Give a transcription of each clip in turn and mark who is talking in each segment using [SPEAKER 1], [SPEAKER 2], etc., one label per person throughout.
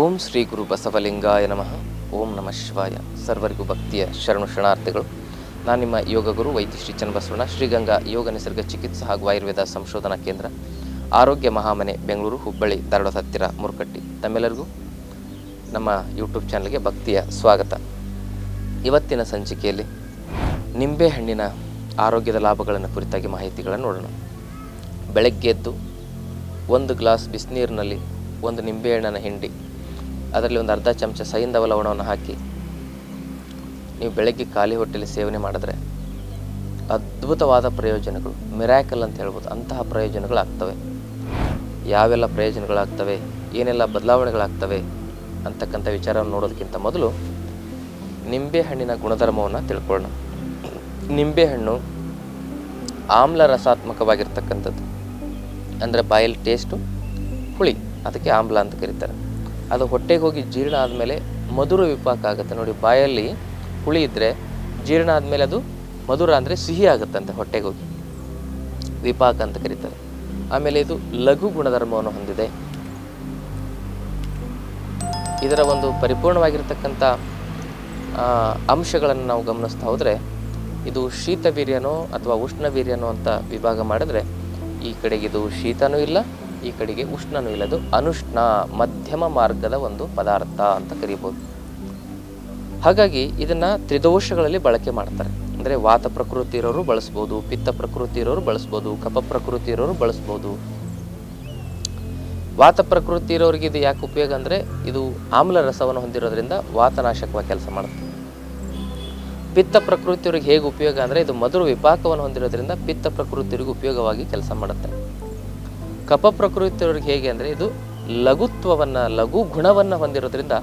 [SPEAKER 1] ಓಂ ಶ್ರೀ ಗುರು ಬಸವಲಿಂಗಾಯ ನಮಃ. ಓಂ ನಮಃ ಶಿವಾಯ. ಸರ್ವರಿಗೂ ಭಕ್ತಿಯ ಶರಣು ಶರಣಾರ್ಥಿಗಳು. ನಾನು ನಿಮ್ಮ ಯೋಗ ಗುರು ವೈದ್ಯ ಶ್ರೀ ಚನ್ನಬಸವಣ್ಣ, ಶ್ರೀಗಂಗಾ ಯೋಗ ನಿಸರ್ಗ ಚಿಕಿತ್ಸಾ ಹಾಗೂ ಆಯುರ್ವೇದ ಸಂಶೋಧನಾ ಕೇಂದ್ರ, ಆರೋಗ್ಯ ಮಹಾಮನೆ, ಬೆಂಗಳೂರು, ಹುಬ್ಬಳ್ಳಿ, ಧಾರವಾಡ ಹತ್ತಿರ, ಮುರುಕಟ್ಟಿ. ತಮ್ಮೆಲ್ಲರಿಗೂ ನಮ್ಮ ಯೂಟ್ಯೂಬ್ ಚಾನಲ್ಗೆ ಭಕ್ತಿಯ ಸ್ವಾಗತ. ಇವತ್ತಿನ ಸಂಚಿಕೆಯಲ್ಲಿ ನಿಂಬೆಹಣ್ಣಿನ ಆರೋಗ್ಯದ ಲಾಭಗಳನ್ನು ಕುರಿತಾಗಿ ಮಾಹಿತಿಗಳನ್ನು ನೋಡೋಣ. ಬೆಳಗ್ಗೆ ಎದ್ದು ಒಂದು ಗ್ಲಾಸ್ ಬಿಸಿನೀರಿನಲ್ಲಿ ಒಂದು ನಿಂಬೆಹಣ್ಣನ್ನು ಹಿಂಡಿ ಅದರಲ್ಲಿ ಒಂದು ಅರ್ಧ ಚಮಚ ಸೈಂಧವ ಲವಣವನ್ನು ಹಾಕಿ ನೀವು ಬೆಳಗ್ಗೆ ಖಾಲಿ ಹೊಟ್ಟೆಯಲ್ಲಿ ಸೇವನೆ ಮಾಡಿದ್ರೆ ಅದ್ಭುತವಾದ ಪ್ರಯೋಜನಗಳು, ಮಿರಾಕಲ್ ಅಂತ ಹೇಳ್ಬೋದು, ಅಂತಹ ಪ್ರಯೋಜನಗಳಾಗ್ತವೆ ಯಾವೆಲ್ಲ ಪ್ರಯೋಜನಗಳಾಗ್ತವೆ, ಏನೆಲ್ಲ ಬದಲಾವಣೆಗಳಾಗ್ತವೆ ಅಂತಕ್ಕಂಥ ವಿಚಾರವನ್ನು ನೋಡೋದಕ್ಕಿಂತ ಮೊದಲು ನಿಂಬೆಹಣ್ಣಿನ ಗುಣಧರ್ಮವನ್ನು ತಿಳ್ಕೊಳ್ಳೋಣ. ನಿಂಬೆಹಣ್ಣು ಆಮ್ಲ ರಸಾತ್ಮಕವಾಗಿರ್ತಕ್ಕಂಥದ್ದು. ಅಂದರೆ ಬಾಯಲ್ಲಿ ಟೇಸ್ಟು ಹುಳಿ, ಅದಕ್ಕೆ ಆಮ್ಲ ಅಂತ ಕರೀತಾರೆ. ಅದು ಹೊಟ್ಟೆಗೆ ಹೋಗಿ ಜೀರ್ಣ ಆದಮೇಲೆ ಮಧುರ ವಿಪಾಕ ಆಗುತ್ತೆ. ನೋಡಿ, ಬಾಯಲ್ಲಿ ಹುಳಿ ಇದ್ದರೆ ಜೀರ್ಣ ಆದಮೇಲೆ ಅದು ಮಧುರ ಅಂದರೆ ಸಿಹಿ ಆಗುತ್ತಂತೆ ಹೊಟ್ಟೆಗೆ ಹೋಗಿ. ವಿಪಾಕ ಅಂತ ಕರೀತಾರೆ. ಆಮೇಲೆ ಇದು ಲಘು ಗುಣಧರ್ಮವನ್ನು ಹೊಂದಿದೆ. ಇದರ ಒಂದು ಪರಿಪೂರ್ಣವಾಗಿರ್ತಕ್ಕಂಥ ಅಂಶಗಳನ್ನು ನಾವು ಗಮನಿಸ್ತಾ ಹೋದರೆ, ಇದು ಶೀತ ವೀರ್ಯನೋ ಅಥವಾ ಉಷ್ಣ ವೀರ್ಯನೋ ಅಂತ ವಿಭಾಗ ಮಾಡಿದ್ರೆ ಈ ಕಡೆಗೆ ಇದು ಶೀತನೂ ಇಲ್ಲ ಈ ಕಡೆಗೆ ಉಷ್ಣನು ಇಲ್ಲದು, ಅನುಷ್ಣ ಮಧ್ಯಮ ಮಾರ್ಗದ ಒಂದು ಪದಾರ್ಥ ಅಂತ ಕರಿಬೋದು. ಹಾಗಾಗಿ ಇದನ್ನು ತ್ರಿದೋಷಗಳಲ್ಲಿ ಬಳಕೆ ಮಾಡ್ತಾರೆ. ಅಂದರೆ ವಾತ ಪ್ರಕೃತಿ ಇರೋರು ಬಳಸ್ಬೋದು, ಪಿತ್ತ ಪ್ರಕೃತಿ ಇರೋರು ಬಳಸ್ಬೋದು, ಕಫ ಪ್ರಕೃತಿ ಇರೋರು ಬಳಸ್ಬೋದು. ವಾತ ಪ್ರಕೃತಿ ಇರೋರಿಗೆ ಇದು ಯಾಕೆ ಉಪಯೋಗ ಅಂದರೆ, ಇದು ಆಮ್ಲ ರಸವನ್ನು ಹೊಂದಿರೋದ್ರಿಂದ ವಾತನಾಶಕವಾಗಿ ಕೆಲಸ ಮಾಡುತ್ತೆ. ಪಿತ್ತ ಪ್ರಕೃತಿಯವ್ರಿಗೆ ಹೇಗೆ ಉಪಯೋಗ ಅಂದರೆ, ಇದು ಮಧುರ ವಿಪಾಕವನ್ನು ಹೊಂದಿರೋದ್ರಿಂದ ಪಿತ್ತ ಪ್ರಕೃತಿಯವರಿಗೆ ಉಪಯೋಗವಾಗಿ ಕೆಲಸ ಮಾಡುತ್ತೆ. ಕಫ ಪ್ರಕೃತಿಯವ್ರಿಗೆ ಹೇಗೆ ಅಂದರೆ ಇದು ಲಘುತ್ವವನ್ನು, ಲಘು ಗುಣವನ್ನು ಹೊಂದಿರೋದ್ರಿಂದ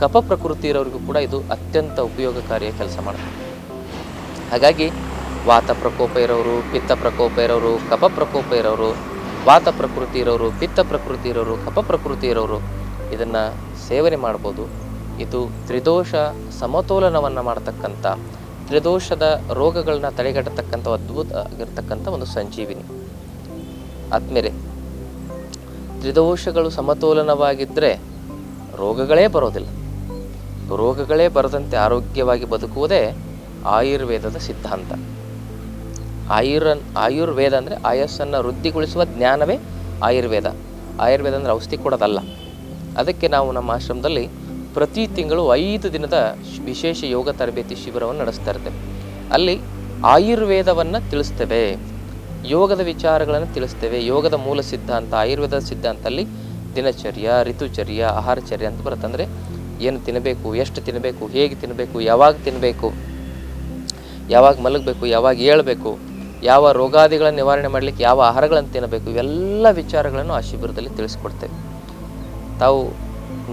[SPEAKER 1] ಕಪ ಪ್ರಕೃತಿ ಇರೋರಿಗೂ ಕೂಡ ಇದು ಅತ್ಯಂತ ಉಪಯೋಗಕಾರಿಯ ಕೆಲಸ ಮಾಡುತ್ತೆ ಹಾಗಾಗಿ ವಾತ ಪ್ರಕೋಪ ಇರೋರು, ಪಿತ್ತ ಪ್ರಕೋಪ ಇರೋರು, ಕಪ ಪ್ರಕೋಪ ಇರೋರು, ವಾತ ಪ್ರಕೃತಿ ಇರೋರು, ಪಿತ್ತ ಪ್ರಕೃತಿ ಇರೋರು, ಕಪ ಪ್ರಕೃತಿ ಇರೋರು ಇದನ್ನು ಸೇವನೆ ಮಾಡ್ಬೋದು. ಇದು ತ್ರಿದೋಷ ಸಮತೋಲನವನ್ನು ಮಾಡತಕ್ಕಂಥ ತ್ರಿದೋಷದ ರೋಗಗಳನ್ನ ತಡೆಗಟ್ಟತಕ್ಕಂಥ ಅದ್ಭುತ ಆಗಿರ್ತಕ್ಕಂಥ ಒಂದು ಸಂಜೀವಿನಿ. ಆದ್ಮೇಲೆ ತ್ರಿದೋಷಗಳು ಸಮತೋಲನವಾಗಿದ್ದರೆ ರೋಗಗಳೇ ಬರೋದಿಲ್ಲ. ರೋಗಗಳೇ ಬರದಂತೆ ಆರೋಗ್ಯವಾಗಿ ಬದುಕುವುದೇ ಆಯುರ್ವೇದದ ಸಿದ್ಧಾಂತ. ಆಯುರ್ ಆಯುರ್ವೇದ ಅಂದರೆ ಆಯಸ್ಸನ್ನು ವೃದ್ಧಿಗೊಳಿಸುವ ಜ್ಞಾನವೇ ಆಯುರ್ವೇದ. ಆಯುರ್ವೇದ ಅಂದರೆ ಔಷಧಿ ಕೊಡೋದಲ್ಲ. ಅದಕ್ಕೆ ನಾವು ನಮ್ಮ ಆಶ್ರಮದಲ್ಲಿ ಪ್ರತಿ ತಿಂಗಳು ಐದು ದಿನದ ವಿಶೇಷ ಯೋಗ ತರಬೇತಿ ಶಿಬಿರವನ್ನು ನಡೆಸ್ತಾ ಇರ್ತೇವೆ. ಅಲ್ಲಿ ಆಯುರ್ವೇದವನ್ನು ತಿಳಿಸ್ತೇವೆ. ಯೋಗದ ವಿಚಾರಗಳನ್ನು ತಿಳಿಸ್ತೇವೆ. ಯೋಗದ ಮೂಲ ಸಿದ್ಧಾಂತ ಆಯುರ್ವೇದ ಸಿದ್ಧಾಂತದಲ್ಲಿ ದಿನಚರ್ಯ, ಋತುಚರ್ಯ, ಆಹಾರಚರ್ಯ ಅಂತ ಬರುತ್ತೆ. ಅಂದರೆ ಏನು ತಿನ್ನಬೇಕು ಎಷ್ಟು ತಿನ್ನಬೇಕು ಹೇಗೆ ತಿನ್ನಬೇಕು ಯಾವಾಗ ತಿನ್ನಬೇಕು ಯಾವಾಗ ಮಲಗಬೇಕು, ಯಾವಾಗ ಏಳಬೇಕು, ಯಾವ ರೋಗಾದಿಗಳನ್ನು ನಿವಾರಣೆ ಮಾಡಲಿಕ್ಕೆ ಯಾವ ಆಹಾರಗಳನ್ನು ತಿನ್ನಬೇಕು, ಇವೆಲ್ಲ ವಿಚಾರಗಳನ್ನು ಆ ಶಿಬಿರದಲ್ಲಿ ತಿಳಿಸ್ಕೊಡ್ತೇವೆ. ತಾವು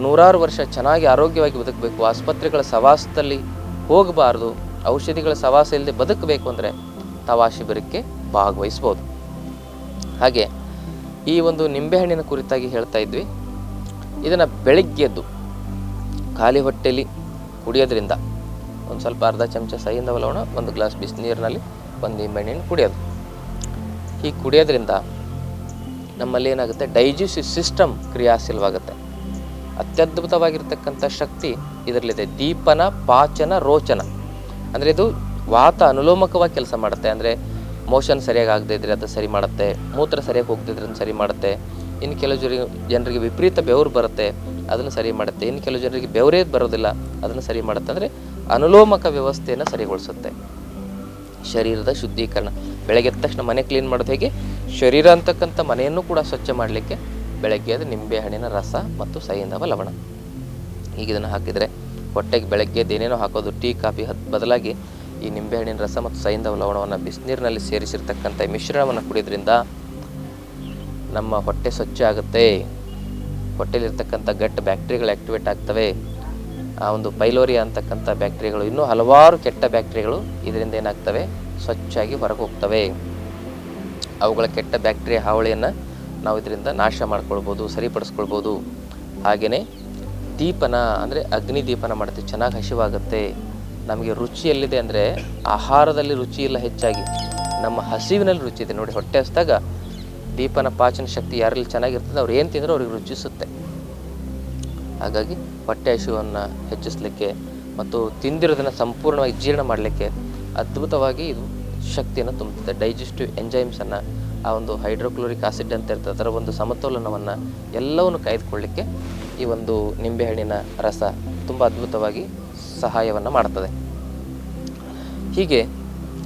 [SPEAKER 1] ನೂರಾರು ವರ್ಷ ಚೆನ್ನಾಗಿ ಆರೋಗ್ಯವಾಗಿ ಬದುಕಬೇಕು. ಆಸ್ಪತ್ರೆಗಳ ಸವಾಸದಲ್ಲಿ ಹೋಗಬಾರ್ದು. ಔಷಧಿಗಳ ಸವಾಸ ಇಲ್ಲದೆ ಬದುಕಬೇಕು ಅಂದರೆ ತಾವು ಆ ಶಿಬಿರಕ್ಕೆ ಭಾಗವಹಿಸ್ಬೋದು. ಹಾಗೆ ಈ ಒಂದು ನಿಂಬೆಹಣ್ಣಿನ ಕುರಿತಾಗಿ ಹೇಳ್ತಾ ಇದ್ವಿ. ಇದನ್ನು ಬೆಳಗ್ಗೆದ್ದು ಖಾಲಿ ಹೊಟ್ಟೆಲಿ ಕುಡಿಯೋದ್ರಿಂದ ಒಂದು ಸ್ವಲ್ಪ ಅರ್ಧ ಚಮಚ ಸೈಯಿಂದ ಲವಣ ಒಂದು ಗ್ಲಾಸ್ ಬಿಸಿನೀರಿನಲ್ಲಿ ಒಂದು ನಿಂಬೆಹಣ್ಣಿನ ಕುಡಿಯೋದು. ಹೀಗೆ ಕುಡಿಯೋದ್ರಿಂದ ನಮ್ಮಲ್ಲಿ ಏನಾಗುತ್ತೆ? Digestive system ಕ್ರಿಯಾಶೀಲವಾಗುತ್ತೆ. ಅತ್ಯದ್ಭುತವಾಗಿರ್ತಕ್ಕಂಥ ಶಕ್ತಿ ಇದರಲ್ಲಿದೆ. ದೀಪನ, ಪಾಚನ, ರೋಚನ. ಅಂದರೆ ಇದು ವಾತ ಅನುಲೋಮಕವಾಗಿ ಕೆಲಸ ಮಾಡುತ್ತೆ. ಅಂದರೆ ಮೋಷನ್ ಸರಿಯಾಗಿ ಆಗದೇ ಇದ್ರೆ ಅದು ಸರಿ ಮಾಡುತ್ತೆ, ಮೂತ್ರ ಸರಿಯಾಗಿ ಹೋಗದಿದ್ರೆ ಸರಿ ಮಾಡುತ್ತೆ. ಇನ್ನು ಕೆಲವು ಜನರಿಗೆ ವಿಪರೀತ ಬೆವರು ಬರುತ್ತೆ, ಅದನ್ನು ಸರಿ ಮಾಡುತ್ತೆ. ಇನ್ನು ಕೆಲವು ಜನರಿಗೆ ಬೆವರೇ ಬರೋದಿಲ್ಲ, ಅದನ್ನು ಸರಿ ಮಾಡುತ್ತೆ. ಅಂದರೆ ಅನುಲೋಮಕ ವ್ಯವಸ್ಥೆಯನ್ನು ಸರಿಗೊಳಿಸುತ್ತೆ. ಶರೀರದ ಶುದ್ಧೀಕರಣ. ಬೆಳಗ್ಗೆ ಎದ್ದ ತಕ್ಷಣ ಮನೆ ಕ್ಲೀನ್ ಮಾಡೋದು ಹೇಗೆ? ಶರೀರ ಅಂತಕ್ಕಂಥ ಮನೆಯನ್ನು ಕೂಡ ಸ್ವಚ್ಛ ಮಾಡಲಿಕ್ಕೆ ಬೆಳಗ್ಗೆ ಅದು ನಿಂಬೆಹಣ್ಣಿನ ರಸ ಮತ್ತು ಸೈಂಧವ ಲವಣ. ಈಗ ಇದನ್ನು ಹಾಕಿದರೆ ಹೊಟ್ಟೆಗೆ ಬೆಳಗ್ಗೆ ಏನೇನೋ ಹಾಕೋದು, ಟೀ, ಕಾಫಿ, ಹತ್ ಬದಲಾಗಿ ಈ ನಿಂಬೆಹಣ್ಣಿನ ರಸ ಮತ್ತು ಸೈಂಧವ ಲವಣವನ್ನು ಬಿಸಿನೀರಿನಲ್ಲಿ ಸೇರಿಸಿರ್ತಕ್ಕಂಥ ಮಿಶ್ರಣವನ್ನು ಕುಡಿಯೋದ್ರಿಂದ ನಮ್ಮ ಹೊಟ್ಟೆ ಸ್ವಚ್ಛ ಆಗುತ್ತೆ. ಹೊಟ್ಟೆಯಲ್ಲಿರ್ತಕ್ಕಂಥ ಗಟ್ಟ ಬ್ಯಾಕ್ಟೀರಿಯಾಗಳು ಆಕ್ಟಿವೇಟ್ ಆಗ್ತವೆ. ಆ ಒಂದು ಪೈಲೋರಿಯಾ ಅಂತಕ್ಕಂಥ ಬ್ಯಾಕ್ಟೀರಿಯಾಗಳು, ಇನ್ನೂ ಹಲವಾರು ಕೆಟ್ಟ ಬ್ಯಾಕ್ಟೀರಿಯಾಗಳು ಇದರಿಂದ ಏನಾಗ್ತವೆ? ಸ್ವಚ್ಛಾಗಿ ಹೊರಗೆ ಹೋಗ್ತವೆ. ಅವುಗಳ ಕೆಟ್ಟ ಬ್ಯಾಕ್ಟೀರಿಯಾ ಹಾವಳಿಯನ್ನು ನಾವು ಇದರಿಂದ ನಾಶ ಮಾಡ್ಕೊಳ್ಬೋದು, ಸರಿಪಡಿಸ್ಕೊಳ್ಬೋದು. ಹಾಗೆಯೇ ದೀಪನ ಅಂದರೆ ಅಗ್ನಿ ದೀಪನ ಮಾಡ್ತೀವಿ ಚೆನ್ನಾಗಿ ಹಸಿವಾಗುತ್ತೆ. ನಮಗೆ ರುಚಿ ಎಲ್ಲಿದೆ ಅಂದರೆ ಆಹಾರದಲ್ಲಿ ರುಚಿ ಇಲ್ಲ ಹೆಚ್ಚಾಗಿ. ನಮ್ಮ ಹಸಿವಿನಲ್ಲಿ ರುಚಿ ಇದೆ. ನೋಡಿ, ಹೊಟ್ಟೆ ಹಸಿದಾಗ ದೀಪನ ಪಾಚನ ಶಕ್ತಿ ಯಾರಲ್ಲಿ ಚೆನ್ನಾಗಿರ್ತದೆ, ಅವ್ರು ಏನು ತಿಂದರೂ ಅವ್ರಿಗೆ ರುಚಿಸುತ್ತೆ. ಹಾಗಾಗಿ ಹೊಟ್ಟೆ ಹಸಿವನ್ನು ಹೆಚ್ಚಿಸಲಿಕ್ಕೆ ಮತ್ತು ತಿಂದಿರೋದನ್ನು ಸಂಪೂರ್ಣವಾಗಿ ಜೀರ್ಣ ಮಾಡಲಿಕ್ಕೆ ಅದ್ಭುತವಾಗಿ ಇದು ಶಕ್ತಿಯನ್ನು ತುಂಬುತ್ತದೆ ಡೈಜೆಸ್ಟಿವ್ ಎಂಜೈಮ್ಸನ್ನು ಆ ಒಂದು ಹೈಡ್ರೋಕ್ಲೋರಿಕ್ ಆಸಿಡ್ ಅಂತ ಇರ್ತದೆ, ಅದರ ಒಂದು ಸಮತೋಲನವನ್ನು ಎಲ್ಲವನ್ನು ಕಾಯ್ದುಕೊಳ್ಳಿಕ್ಕೆ ಈ ಒಂದು ನಿಂಬೆಹಣ್ಣಿನ ರಸ ತುಂಬ ಅದ್ಭುತವಾಗಿ ಸಹಾಯವನ್ನು ಮಾಡ್ತದೆ. ಹೀಗೆ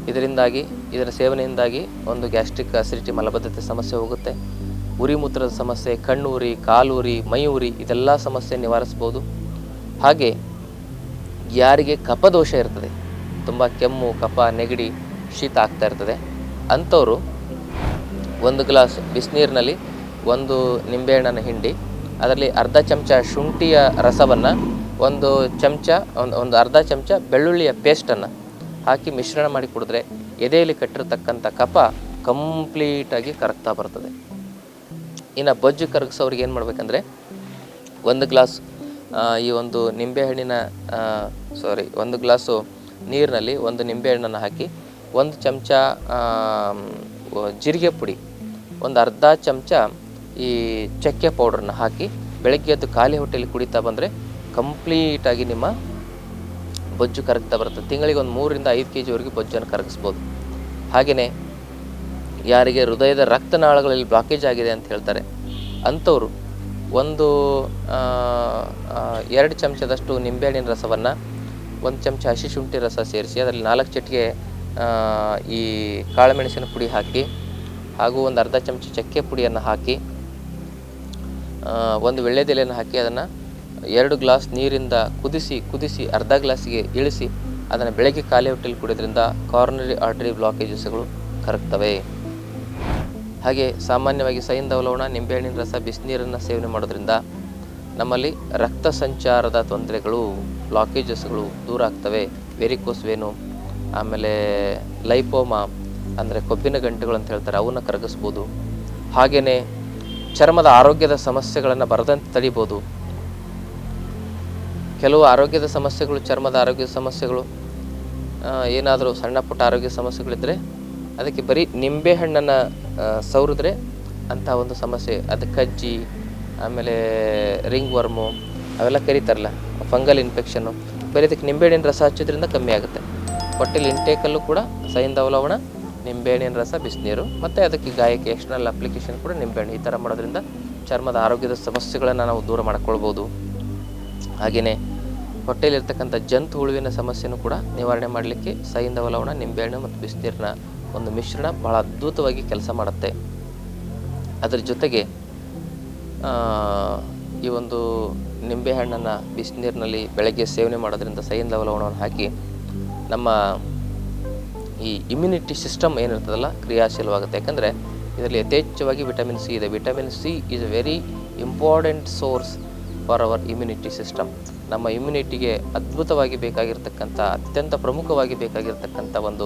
[SPEAKER 1] ಇದರಿಂದಾಗಿ, ಇದರ ಸೇವನೆಯಿಂದಾಗಿ ಒಂದು ಗ್ಯಾಸ್ಟ್ರಿಕ್ ಅಸಿಡಿಟಿ ಮಲಬದ್ಧತೆ ಸಮಸ್ಯೆ ಹೋಗುತ್ತೆ. ಉರಿ ಮೂತ್ರದ ಸಮಸ್ಯೆ, ಕಣ್ಣೂರಿ, ಕಾಲೂರಿ ಮೈ ಉರಿ ಇದೆಲ್ಲ ಸಮಸ್ಯೆ ನಿವಾರಿಸ್ಬೋದು ಹಾಗೆ ಯಾರಿಗೆ ಕಪದೋಷ ಇರ್ತದೆ, ತುಂಬ ಕೆಮ್ಮು ಕಪ ನೆಗಡಿ, ಶೀತ ಆಗ್ತಾ ಇರ್ತದೆ. ಅಂಥವರು ಒಂದು ಗ್ಲಾಸ್ ಬಿಸಿನೀರಿನಲ್ಲಿ ಒಂದು ನಿಂಬೆಹಣ್ಣನ್ನು ಹಿಂಡಿ, ಅದರಲ್ಲಿ ಅರ್ಧ ಚಮಚ ಶುಂಠಿಯ ರಸವನ್ನು ಒಂದು ಚಮಚ, ಒಂದು ಒಂದು ಅರ್ಧ ಚಮಚ ಬೆಳ್ಳುಳ್ಳಿಯ ಪೇಸ್ಟನ್ನು ಹಾಕಿ ಮಿಶ್ರಣ ಮಾಡಿ ಕುಡಿದ್ರೆ ಎದೆಯಲ್ಲಿ ಕಟ್ಟಿರ್ತಕ್ಕಂಥ ಕಫ ಕಂಪ್ಲೀಟಾಗಿ ಕರಗ್ತಾ ಬರ್ತದೆ. ಇನ್ನು ಬೊಜ್ಜು ಕರಗಿಸೋರಿಗೆ ಏನು ಮಾಡಬೇಕಂದ್ರೆ, ಒಂದು ಗ್ಲಾಸ್ ಈ ಒಂದು ನಿಂಬೆಹಣ್ಣಿನ ಸಾರಿ ಒಂದು ಗ್ಲಾಸು ನೀರಿನಲ್ಲಿ ಒಂದು ನಿಂಬೆಹಣ್ಣನ್ನು ಹಾಕಿ, ಒಂದು ಚಮಚ ಜೀರಿಗೆ ಪುಡಿ, ಒಂದು ಅರ್ಧ ಚಮಚ ಈ ಚಕ್ಕೆ ಪೌಡ್ರನ್ನ ಹಾಕಿ ಬೆಳಗ್ಗೆ ಎದ್ದು ಖಾಲಿ ಹೊಟ್ಟೆಯಲ್ಲಿ ಕುಡಿತಾ ಬಂದರೆ ಕಂಪ್ಲೀಟಾಗಿ ನಿಮ್ಮ ಬೊಜ್ಜು ಕರಗ್ತಾ ಬರುತ್ತೆ. ತಿಂಗಳಿಗೆ ಒಂದು ಮೂರರಿಂದ ಐದು ಕೆ ಜಿವರೆಗೆ ಬೊಜ್ಜನ್ನು ಕರಗಿಸ್ಬೋದು. ಹಾಗೆಯೇ ಯಾರಿಗೆ ಹೃದಯದ ರಕ್ತನಾಳಗಳಲ್ಲಿ ಬ್ಲಾಕೇಜ್ ಆಗಿದೆ ಅಂತ ಹೇಳ್ತಾರೆ, ಅಂಥವರು ಒಂದು ಎರಡು ಚಮಚದಷ್ಟು ನಿಂಬೆಹಣ್ಣಿನ ರಸವನ್ನು, ಒಂದು ಚಮಚ ಹಸಿ ಶುಂಠಿ ರಸ ಸೇರಿಸಿ, ಅದರಲ್ಲಿ ನಾಲ್ಕು ಚಟಿಗೆ ಈ ಕಾಳುಮೆಣಸಿನ ಪುಡಿ ಹಾಕಿ, ಹಾಗೂ ಒಂದು ಅರ್ಧ ಚಮಚ ಚಕ್ಕೆ ಪುಡಿಯನ್ನು ಹಾಕಿ ಒಂದು ವಿಳ್ಳೆದೆಲೆಯನ್ನು ಹಾಕಿ ಅದನ್ನು ಎರಡು ಗ್ಲಾಸ್ ನೀರಿಂದ ಕುದಿಸಿ ಕುದಿಸಿ, ಅರ್ಧ ಗ್ಲಾಸಿಗೆ ಇಳಿಸಿ ಅದನ್ನು ಬೆಳಗ್ಗೆ ಖಾಲಿ ಹೊಟ್ಟೆಲಿ ಕುಡಿಯೋದ್ರಿಂದ ಕಾರ್ನರಿ ಆರ್ಟರಿ ಬ್ಲಾಕೇಜಸ್ಗಳು ಕರಗ್ತವೆ. ಹಾಗೆ ಸಾಮಾನ್ಯವಾಗಿ ಲವಣ ನಿಂಬೆಹಣ್ಣಿನ ರಸ, ಬಿಸಿನೀರನ್ನು ಸೇವನೆ ಮಾಡೋದ್ರಿಂದ ನಮ್ಮಲ್ಲಿ ರಕ್ತ ಸಂಚಾರದ ತೊಂದರೆಗಳು ಬ್ಲಾಕೇಜಸ್ಗಳು ದೂರ ಆಗ್ತವೆ. ವೆರಿಕೋಸ್ ವೇನು, ಆಮೇಲೆ ಲೈಪೋಮಾ ಅಂದರೆ ಕೊಬ್ಬಿನ ಗಂಟೆಗಳು ಅಂತ ಹೇಳ್ತಾರೆ, ಅವನ್ನ ಕರಗಿಸ್ಬೋದು. ಹಾಗೆಯೇ ಚರ್ಮದ ಆರೋಗ್ಯದ ಸಮಸ್ಯೆಗಳನ್ನು ಬರದಂತೆ ತಡಿಬೋದು. ಕೆಲವು ಆರೋಗ್ಯದ ಸಮಸ್ಯೆಗಳು, ಚರ್ಮದ ಆರೋಗ್ಯದ ಸಮಸ್ಯೆಗಳು ಏನಾದರೂ ಸಣ್ಣ ಪುಟ್ಟ ಆರೋಗ್ಯ ಸಮಸ್ಯೆಗಳಿದ್ದರೆ ಅದಕ್ಕೆ ಬರೀ ನಿಂಬೆಹಣ್ಣನ್ನು ಸವರಿದ್ರೆ ಅಂಥ ಒಂದು ಸಮಸ್ಯೆ. ಅದು ಕಜ್ಜಿ, ಆಮೇಲೆ ರಿಂಗ್ ವರ್ಮು ಅವೆಲ್ಲ ಕರೀತಾರಲ್ಲ, ಫಂಗಲ್ ಇನ್ಫೆಕ್ಷನ್ನು ಬರೀ ಅದಕ್ಕೆ ನಿಂಬೆಹಣ್ಣಿನ ರಸ ಹಚ್ಚೋದ್ರಿಂದ ಕಮ್ಮಿ ಆಗುತ್ತೆ. ಹೊಟ್ಟೆಲಿ ಇಂಟೇಕಲ್ಲೂ ಕೂಡ ಸೈಂದ ಲವಣ ನಿಂಬೆಹಣ್ಣಿನ ರಸ, ಬಿಸಿನೀರು, ಮತ್ತು ಅದಕ್ಕೆ ಗಾಯಕ್ಕೆ ಎಕ್ಸ್ಟರ್ನಲ್ ಅಪ್ಲಿಕೇಶನ್ ಕೂಡ ನಿಂಬೆಹಣ್ಣು ಈ ಥರ ಮಾಡೋದ್ರಿಂದ ಚರ್ಮದ ಆರೋಗ್ಯದ ಸಮಸ್ಯೆಗಳನ್ನು ನಾವು ದೂರ ಮಾಡ್ಕೊಳ್ಬೋದು. ಹಾಗೆಯೇ ಹೊಟ್ಟೆಯಲ್ಲಿರ್ತಕ್ಕಂಥ ಜಂತು ಹುಳುವಿನ ಸಮಸ್ಯೆನೂ ಕೂಡ ನಿವಾರಣೆ ಮಾಡಲಿಕ್ಕೆ ಸೈಂಧವ ಒಲವಣ ನಿಂಬೆಹಣ್ಣು ಮತ್ತು ಬಿಸಿನೀರಿನ ಒಂದು ಮಿಶ್ರಣ ಭಾಳ ಅದ್ಭುತವಾಗಿ ಕೆಲಸ ಮಾಡುತ್ತೆ. ಅದರ ಜೊತೆಗೆ ಈ ಒಂದು ನಿಂಬೆಹಣ್ಣನ್ನು ಬಿಸಿನೀರಿನಲ್ಲಿ ಬೆಳಗ್ಗೆ ಸೇವನೆ ಮಾಡೋದ್ರಿಂದ ಸೈಂಧವ ಒಲವಣವನ್ನು ಹಾಕಿ ನಮ್ಮ ಈ ಇಮ್ಯುನಿಟಿ ಸಿಸ್ಟಮ್ ಏನಿರ್ತದಲ್ಲ ಕ್ರಿಯಾಶೀಲವಾಗುತ್ತೆ. ಯಾಕಂದರೆ ಇದರಲ್ಲಿ ಯಥೇಚ್ಛವಾಗಿ ವಿಟಮಿನ್ ಸಿ ಇದೆ. Vitamin C is a very important source for our immunity system ನಮ್ಮ ಇಮ್ಯುನಿಟಿಗೆ ಅದ್ಭುತವಾಗಿ ಬೇಕಾಗಿರ್ತಕ್ಕಂಥ, ಅತ್ಯಂತ ಪ್ರಮುಖವಾಗಿ ಬೇಕಾಗಿರ್ತಕ್ಕಂಥ ಒಂದು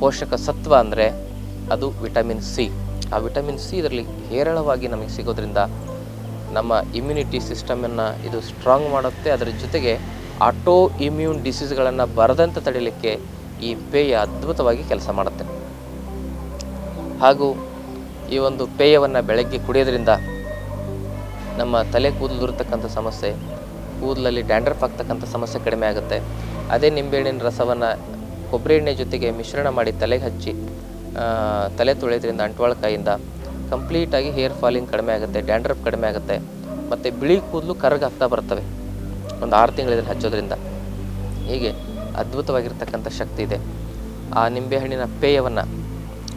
[SPEAKER 1] ಪೋಷಕ ಸತ್ವ ಅಂದರೆ ಅದು ವಿಟಮಿನ್ ಸಿ ಆ ವಿಟಮಿನ್ ಸಿ ಇದರಲ್ಲಿ ಹೇರಳವಾಗಿ ನಮಗೆ ಸಿಗೋದ್ರಿಂದ ನಮ್ಮ ಇಮ್ಯುನಿಟಿ ಸಿಸ್ಟಮನ್ನು ಇದು ಸ್ಟ್ರಾಂಗ್ ಮಾಡುತ್ತೆ. ಅದರ ಜೊತೆಗೆ ಆಟೋ ಇಮ್ಯೂನ್ ಡಿಸೀಸ್ಗಳನ್ನು ಬರದಂತೆ ತಡೆಯಲಿಕ್ಕೆ ಈ ಪೇಯ ಅದ್ಭುತವಾಗಿ ಕೆಲಸ ಮಾಡುತ್ತೆ. ಹಾಗೂ ಈ ಒಂದು ಪೇಯವನ್ನು ಬೆಳಗ್ಗೆ ಕುಡಿಯೋದ್ರಿಂದ ನಮ್ಮ ತಲೆ ಕೂದಲು ಸಮಸ್ಯೆ ಕೂದಲಲ್ಲಿ ಡ್ಯಾಂಡ್ರಫ್ ಆಗ್ತಕ್ಕಂಥ ಸಮಸ್ಯೆ ಕಡಿಮೆ ಆಗುತ್ತೆ. ಅದೇ ನಿಂಬೆಹಣ್ಣಿನ ರಸವನ್ನು ಕೊಬ್ಬರಿ ಎಣ್ಣೆ ಜೊತೆಗೆ ಮಿಶ್ರಣ ಮಾಡಿ ತಲೆಗೆ ಹಚ್ಚಿ ತಲೆ ತೊಳೆಯೋದ್ರಿಂದ ಅಂಟ್ವಾಳಕಾಯಿಂದ ಕಂಪ್ಲೀಟಾಗಿ ಹೇರ್ ಫಾಲಿಂಗ್ ಕಡಿಮೆ ಆಗುತ್ತೆ, ಡ್ಯಾಂಡ್ರಫ್ ಕಡಿಮೆ ಆಗುತ್ತೆ. ಮತ್ತು ಬಿಳಿ ಕೂದಲು ಕರಗಾಗ್ತಾ ಬರ್ತವೆ. ಒಂದು ಆರು ತಿಂಗಳಿದ್ರೆ ಹಚ್ಚೋದ್ರಿಂದ. ಹೀಗೆ ಅದ್ಭುತವಾಗಿರ್ತಕ್ಕಂಥ ಶಕ್ತಿ ಇದೆ. ಆ ನಿಂಬೆಹಣ್ಣಿನ ಪೇಯವನ್ನು,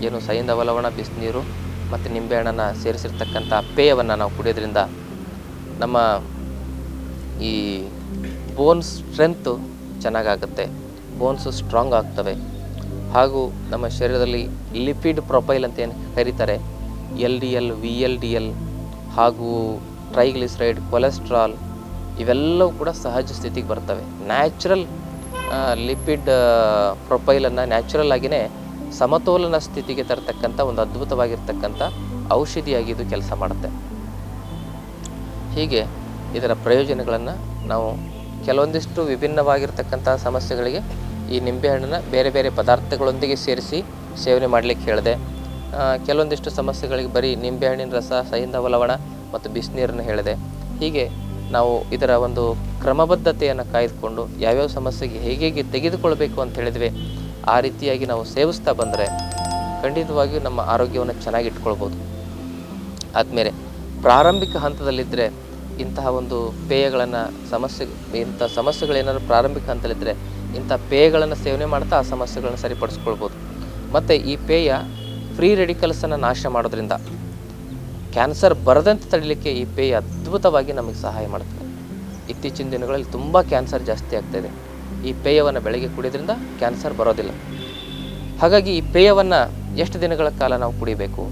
[SPEAKER 1] ಏನು ಸೈಂದ ಲವಣ ಬಿಸಿನೀರು, ಮತ್ತು ನಿಂಬೆಹಣ್ಣನ್ನು ಸೇರಿಸಿರ್ತಕ್ಕಂಥ ಪೇಯವನ್ನು ನಾವು ಕುಡಿಯೋದ್ರಿಂದ ನಮ್ಮ ಈ ಬೋನ್ಸ್ ಸ್ಟ್ರೆಂತು ಚೆನ್ನಾಗಾಗುತ್ತೆ, ಬೋನ್ಸ್ ಸ್ಟ್ರಾಂಗ್ ಆಗ್ತವೆ. ಹಾಗೂ ನಮ್ಮ ಶರೀರದಲ್ಲಿ ಲಿಪಿಡ್ ಪ್ರೊಫೈಲ್ ಅಂತ ಏನು ಕರೀತಾರೆ, L D L, V L D L, ಹಾಗೂ ಟ್ರೈಗ್ಲಿಸರೈಡ್, ಕೊಲೆಸ್ಟ್ರಾಲ್, ಇವೆಲ್ಲವೂ ಕೂಡ ಸಹಜ ಸ್ಥಿತಿಗೆ ಬರ್ತವೆ. ನ್ಯಾಚುರಲ್ ಲಿಪಿಡ್ ಪ್ರೊಫೈಲನ್ನು ನ್ಯಾಚುರಲ್ ಆಗಿಯೇ ಸಮತೋಲನ ಸ್ಥಿತಿಗೆ ತರತಕ್ಕಂಥ ಒಂದು ಅದ್ಭುತವಾಗಿರ್ತಕ್ಕಂಥ ಔಷಧಿಯಾಗಿ ಇದು ಕೆಲಸ ಮಾಡುತ್ತೆ. ಹೀಗೆ ಇದರ ಪ್ರಯೋಜನಗಳನ್ನು ನಾವು ಕೆಲವೊಂದಿಷ್ಟು ವಿಭಿನ್ನವಾಗಿರ್ತಕ್ಕಂಥ ಸಮಸ್ಯೆಗಳಿಗೆ ಈ ನಿಂಬೆಹಣ್ಣನ್ನು ಬೇರೆ ಬೇರೆ ಪದಾರ್ಥಗಳೊಂದಿಗೆ ಸೇರಿಸಿ ಸೇವನೆ ಮಾಡಲಿಕ್ಕೆ ಹೇಳಿದೆ. ಕೆಲವೊಂದಿಷ್ಟು ಸಮಸ್ಯೆಗಳಿಗೆ ಬರೀ ನಿಂಬೆಹಣ್ಣಿನ ರಸ ಸೈಂಧವ ಲವಣ ಮತ್ತು ಬಿಸಿನೀರನ್ನು ಹೇಳಿದೆ. ಹೀಗೆ ನಾವು ಇದರ ಒಂದು ಕ್ರಮಬದ್ಧತೆಯನ್ನು ಕಾಯ್ದುಕೊಂಡು ಯಾವ್ಯಾವ ಸಮಸ್ಯೆಗೆ ಹೇಗೆ ತೆಗೆದುಕೊಳ್ಬೇಕು ಅಂತ ಹೇಳಿದ್ವಿ. ಆ ರೀತಿಯಾಗಿ ನಾವು ಸೇವಿಸ್ತಾ ಬಂದರೆ ಖಂಡಿತವಾಗಿಯೂ ನಮ್ಮ ಆರೋಗ್ಯವನ್ನು ಚೆನ್ನಾಗಿ ಇಟ್ಕೊಳ್ಬೋದು ಆದಮೇಲೆ ಪ್ರಾರಂಭಿಕ ಹಂತದಲ್ಲಿದ್ದರೆ ಇಂತಹ ಒಂದು ಪೇಯಗಳನ್ನು ಸಮಸ್ಯೆ, ಇಂಥ ಸಮಸ್ಯೆಗಳೇನಾದ್ರು ಪ್ರಾರಂಭಿಕ ಹಂತಲಿದ್ದರೆ ಇಂಥ ಪೇಯಗಳನ್ನು ಸೇವನೆ ಮಾಡ್ತಾ ಆ ಸಮಸ್ಯೆಗಳನ್ನು ಸರಿಪಡಿಸ್ಕೊಳ್ಬೋದು. ಮತ್ತು ಈ ಪೇಯ ಫ್ರೀ ರೆಡಿಕಲ್ಸನ್ನು ನಾಶ ಮಾಡೋದ್ರಿಂದ ಕ್ಯಾನ್ಸರ್ ಬರದಂತೆ ತಡಿಲಿಕ್ಕೆ ಈ ಪೇಯ ಅದ್ಭುತವಾಗಿ ನಮಗೆ ಸಹಾಯ ಮಾಡುತ್ತದೆ ಇತ್ತೀಚಿನ ದಿನಗಳಲ್ಲಿ ತುಂಬ ಕ್ಯಾನ್ಸರ್ ಜಾಸ್ತಿ ಆಗ್ತಾಯಿದೆ ಈ ಪೇಯವನ್ನು ಬೆಳಗ್ಗೆ ಕುಡಿಯೋದ್ರಿಂದ ಕ್ಯಾನ್ಸರ್ ಬರೋದಿಲ್ಲ. ಹಾಗಾಗಿ ಈ ಪೇಯವನ್ನು ಎಷ್ಟು ದಿನಗಳ ಕಾಲ ನಾವು ಕುಡಿಬೇಕು?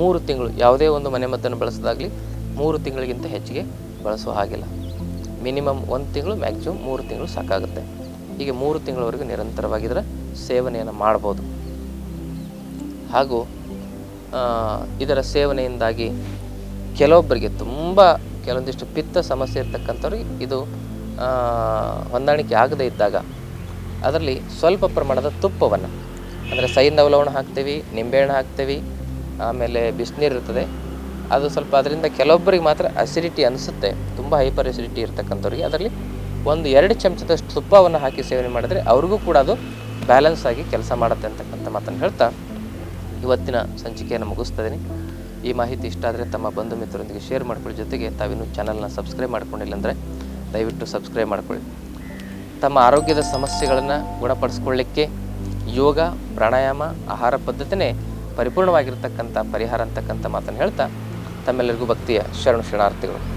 [SPEAKER 1] ಮೂರು ತಿಂಗಳು, ಯಾವುದೇ ಒಂದು ಮನೆಮದ್ದನ್ನು ಬಳಸೋದಾಗಲಿ ಮೂರು ತಿಂಗಳಿಗಿಂತ ಹೆಚ್ಚಿಗೆ ಬಳಸುವ ಹಾಗಿಲ್ಲ. ಮಿನಿಮಮ್ ಒಂದು ತಿಂಗಳು, ಮ್ಯಾಕ್ಸಿಮಮ್ ಮೂರು ತಿಂಗಳು ಸಾಕಾಗುತ್ತೆ. ಹೀಗೆ ಮೂರು ತಿಂಗಳವರೆಗೂ ನಿರಂತರವಾಗಿ ಇದರ ಸೇವನೆಯನ್ನು ಮಾಡ್ಬೋದು. ಹಾಗೂ ಇದರ ಸೇವನೆಯಿಂದಾಗಿ ಕೆಲವೊಬ್ಬರಿಗೆ ತುಂಬ ಕೆಲವೊಂದಿಷ್ಟು ಪಿತ್ತ ಸಮಸ್ಯೆ ಇರ್ತಕ್ಕಂಥವ್ರಿಗೆ ಇದು ಹೊಂದಾಣಿಕೆ ಆಗದೇ ಇದ್ದಾಗ ಅದರಲ್ಲಿ ಸ್ವಲ್ಪ ಪ್ರಮಾಣದ ತುಪ್ಪವನ್ನು, ಅಂದರೆ ಸೈಂಧವ ಲವಣ ಹಾಕ್ತೀವಿ, ನಿಂಬೆಹಣ್ಣು ಹಾಕ್ತೀವಿ, ಆಮೇಲೆ ಬಿಸಿನೀರು ಇರ್ತದೆ ಅದು ಸ್ವಲ್ಪ ಅದರಿಂದ ಕೆಲವೊಬ್ಬರಿಗೆ ಮಾತ್ರ ಅಸಿಡಿಟಿ ಅನಿಸುತ್ತೆ. ತುಂಬ ಹೈಪರ್ ಅಸಿಡಿಟಿ ಇರ್ತಕ್ಕಂಥವ್ರಿಗೆ. ಅದರಲ್ಲಿ ಒಂದು ಎರಡು ಚಮಚದಷ್ಟು ತುಪ್ಪವನ್ನು ಹಾಕಿ ಸೇವನೆ ಮಾಡಿದರೆ ಅವ್ರಿಗೂ ಕೂಡ ಅದು ಬ್ಯಾಲೆನ್ಸ್ ಆಗಿ ಕೆಲಸ ಮಾಡುತ್ತೆ ಅಂತಕ್ಕಂಥ ಮಾತನ್ನು ಹೇಳ್ತಾ ಇವತ್ತಿನ ಸಂಚಿಕೆಯನ್ನು ಮುಗಿಸ್ತಾ ಈ ಮಾಹಿತಿ ಇಷ್ಟ ಆದರೆ ತಮ್ಮ ಬಂಧು ಮಿತ್ರರೊಂದಿಗೆ ಶೇರ್ ಮಾಡ್ಕೊಳ್ಳಿ. ಜೊತೆಗೆ ತಾವಿನ್ನೂ ಚಾನಲ್ನ ಸಬ್ಸ್ಕ್ರೈಬ್ ಮಾಡ್ಕೊಂಡಿಲ್ಲ ಅಂದರೆ ದಯವಿಟ್ಟು ಸಬ್ಸ್ಕ್ರೈಬ್ ಮಾಡ್ಕೊಳ್ಳಿ. ತಮ್ಮ ಆರೋಗ್ಯದ ಸಮಸ್ಯೆಗಳನ್ನು ಗುಣಪಡಿಸ್ಕೊಳ್ಳಿಕ್ಕೆ ಯೋಗ, ಪ್ರಾಣಾಯಾಮ, ಆಹಾರ ಪದ್ಧತಿನೇ ಪರಿಪೂರ್ಣವಾಗಿರ್ತಕ್ಕಂಥ ಪರಿಹಾರ ಅಂತಕ್ಕಂಥ ಮಾತನ್ನು ಹೇಳ್ತಾ ತಮ್ಮೆಲ್ಲರಿಗೂ ಭಕ್ತಿಯ ಶರಣ ಶರಣಾರ್ಥಿಗಳು.